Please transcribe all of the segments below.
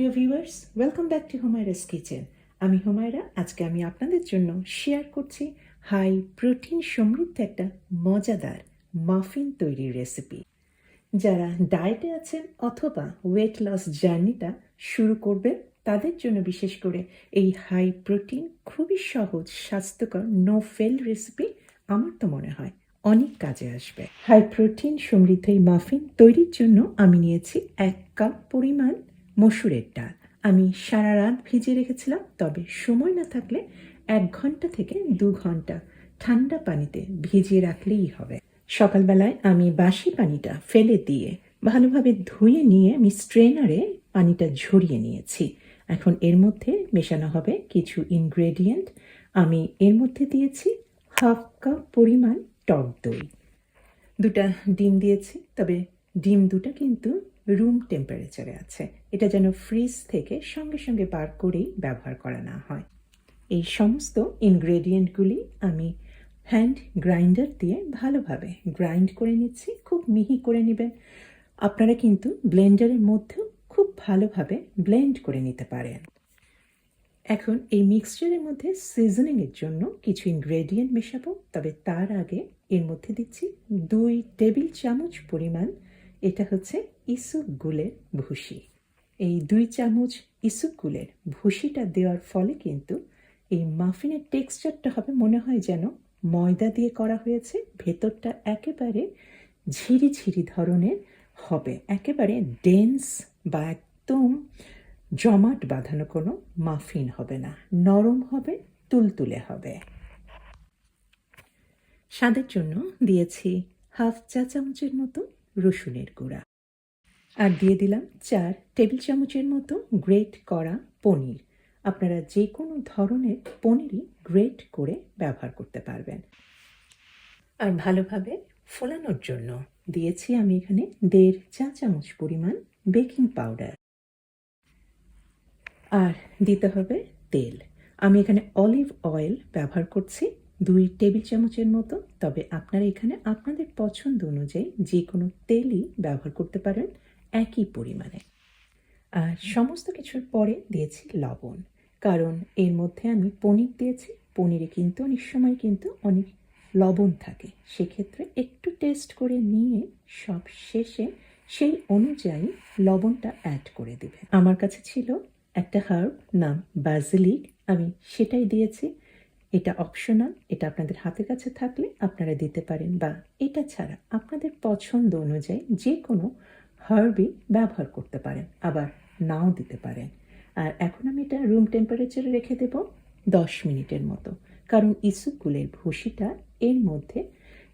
প্রিয় viewers welcome back to Homaira's kitchen আমি হোমায়রা, আজকে আমি আপনাদের জন্য শেয়ার করছি হাই প্রোটিন সমৃদ্ধ একটা মজাদার মাফিন তৈরির রেসিপি যারা ডায়েটে আছেন অথবা ওয়েট লস জার্নিটা শুরু করবেন, তাদের জন্য বিশেষ করে এই হাই প্রোটিন খুবই সহজ, স্বাস্থ্যকর নো ফেল রেসিপি আমার তো মনে হয় অনেক কাজে আসবে। হাই প্রোটিন সমৃদ্ধ এই মাফিন তৈরির জন্য আমি নিয়েছি এক কাপ পরিমাণ মসুরের ডাল আমি সারা রাত ভিজিয়ে রেখেছিলাম, তবে সময় না থাকলে এক ঘণ্টা থেকে দু ঘণ্টা ঠান্ডা পানিতে ভিজিয়ে রাখলেই হবে। সকালবেলায় আমি বাসি পানিটা ফেলে দিয়ে ভালোভাবে ধুয়ে নিয়ে আমি স্ট্রেনারে পানিটা ঝরিয়ে নিয়েছি। এখন এর মধ্যে মেশানো হবে কিছু ইনগ্রেডিয়েন্ট। আমি এর মধ্যে দিয়েছি হাফ কাপ পরিমাণ টক দই। দুটা ডিম দিয়েছি, তবে ডিম দুটা কিন্তু রুম টেম্পারেচারে আছে। এটা যেন ফ্রিজ থেকে সঙ্গে সঙ্গে বার করেই ব্যবহার করা না হয়। এই সমস্ত ইনগ্রেডিয়েন্টগুলি আমি হ্যান্ড গ্রাইন্ডার দিয়ে ভালোভাবে গ্রাইন্ড করে নিচ্ছি, খুব মিহি করে নেবেন। আপনারা কিন্তু ব্লেন্ডারের মধ্যেও খুব ভালোভাবে ব্লেন্ড করে নিতে পারেন। এখন এই মিক্সচারের মধ্যে সিজনিংয়ের জন্য কিছু ইনগ্রেডিয়েন্ট মেশাবো, তবে তার আগে এর মধ্যে দিচ্ছি দুই টেবিল চামচ পরিমাণ, এটা হচ্ছে ইসুপ গুলের ভুসি এই দুই চামচ ইসুপ গুলের ভুসিটা দেওয়ার ফলে কিন্তু এই মাফিনের টেক্সচারটা হবে মনে হয় যেন ময়দা দিয়ে করা হয়েছে, ভেতরটা একেবারে ঝিরি ঝিরি ধরনের হবে, একেবারে ডেন্স বা একদম জমাট বাঁধানো কোনো মাফিন হবে না, নরম হবে, তুলতুলে হবে। স্বাদের জন্য দিয়েছি হাফ চা চামচের মতো রসুনের গুঁড়া। আর দিয়ে দিলাম চার টেবিল চামচের মতো গ্রেট করা পনির। আপনারা যে কোনো ধরনের পনিরই গ্রেট করে ব্যবহার করতে পারবেন। আর ভালোভাবে ফোলানোর জন্য দিয়েছি আমি এখানে দেড় চা চামচ পরিমাণ বেকিং পাউডার। আর দিতে হবে তেল। আমি এখানে অলিভ অয়েল ব্যবহার করছি দুই টেবিল চামচের মতো, তবে আপনারা এখানে আপনাদের পছন্দ অনুযায়ী যে কোনো তেলই ব্যবহার করতে পারেন। একই পরিমাণে। আর সমস্ত কিছুর পরে দিয়েছি লবণ। কারণ এর মধ্যে আমি পনির দিয়েছি। পনিরে কিন্তু অনেক সময় কিন্তু অনেক লবণ থাকে। সেক্ষেত্রে একটু টেস্ট করে নিয়ে সব শেষে সেই অনুযায়ী লবণটা অ্যাড করে দেবে। আমার কাছে ছিল একটা হার্ব নাম বাজিলিক আমি সেটাই দিয়েছি। এটা অপশনাল এটা আপনাদের হাতের কাছে থাকলে আপনারা দিতে পারেন বা এটা ছাড়া আপনাদের পছন্দ অনুযায়ী যে কোনো হার্বই ব্যবহার করতে পারেন, আবার নাও দিতে পারেন। আর এখন আমি এটা রুম টেম্পারেচারে রেখে দেব দশ মিনিটের মতো। কারণ ইসুকুলের ভুসিটা এর মধ্যে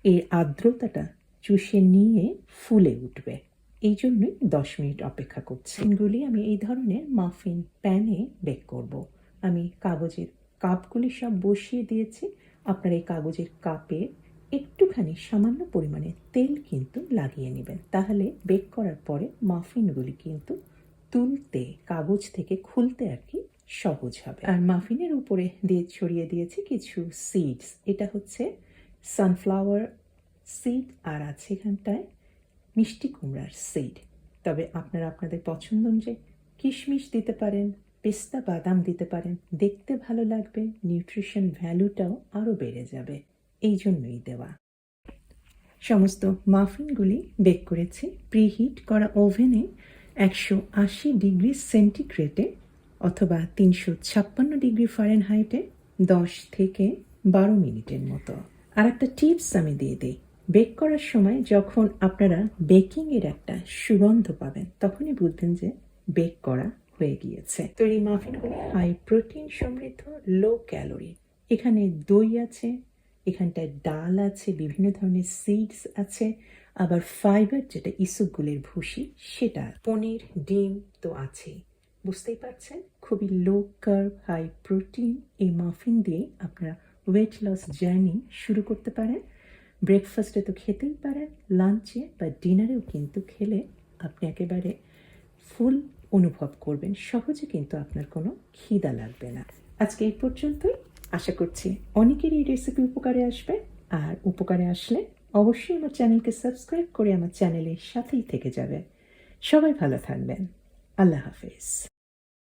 এর আর্দ্রতাটা চুষে নিয়ে ফুলে উঠবে। এই জন্যই দশ মিনিট অপেক্ষা করছি। এগুলি আমি এই ধরনের মাফিন প্যানে বেক করব। আমি কাগজের কাপগুলি সব বসিয়ে দিয়েছি। আপনার এই কাগজের কাপে একটুখানি সামান্য পরিমাণে তেল কিন্তু লাগিয়ে নেবেন। তাহলে বেক করার পরে মাফিনগুলি কিন্তু তুলতে, কাগজ থেকে খুলতে আর কি সহজ হবে। আর মাফিনের উপরে দিয়ে ছড়িয়ে দিয়েছি কিছু সিডস এটা হচ্ছে সানফ্লাওয়ার সিড আর আছে এখানটায় মিষ্টি কুমড়ার সিড তবে আপনারা আপনাদের পছন্দ অনুযায়ী কিশমিশ দিতে পারেন, পেস্তা বাদাম দিতে পারেন, দেখতে ভালো লাগবে নিউট্রিশন ভ্যালুটাও আরও বেড়ে যাবে। এই জন্যই দেওয়া। সমস্ত মাফিনগুলি বেক করেছি। প্রিহিট করা ওভেনে একশো আশি ডিগ্রি সেন্টিগ্রেডে অথবা তিনশো ছাপ্পান্ন ডিগ্রি ফারেনহাইটে দশ থেকে বারো মিনিটের মতো। আর একটা টিপস আমি দিয়ে দিই। বেক করার সময় যখন আপনারা বেকিংয়ের একটা সুগন্ধ পাবেন, তখনই বুঝবেন যে বেক করা হয়ে গিয়েছে। তো এই মাফিনগুলি হাই প্রোটিন সমৃদ্ধ, লো ক্যালোরি। এখানে দই আছে এখানটায় ডাল আছে, বিভিন্ন ধরনের সিডস আছে, আবার ফাইবার যেটা ইসুকগুলের ভুসি, সেটা পনির, ডিম তো আছেই বুঝতেই পারছেন? খুবই লো কার্ব হাই প্রোটিন এই মাফিন দিয়ে আপনারা ওয়েট লস জার্নি শুরু করতে পারেন। ব্রেকফাস্টে তো খেতেই পারেন লাঞ্চে বা ডিনারেও কিন্তু খেলে আপনি একেবারে ফুল অনুভব করবেন। সহজে কিন্তু আপনার কোনো খিদা লাগবে না। আজকে এই পর্যন্তই। আশা করছি অনেকেরই এই রেসিপি উপকারে আসবে। আর উপকারে আসলে অবশ্যই আমার চ্যানেলকে সাবস্ক্রাইব করে আমার চ্যানেলের সাথেই থেকে যাবে। সবাই ভালো থাকবেন। আল্লাহ হাফেজ।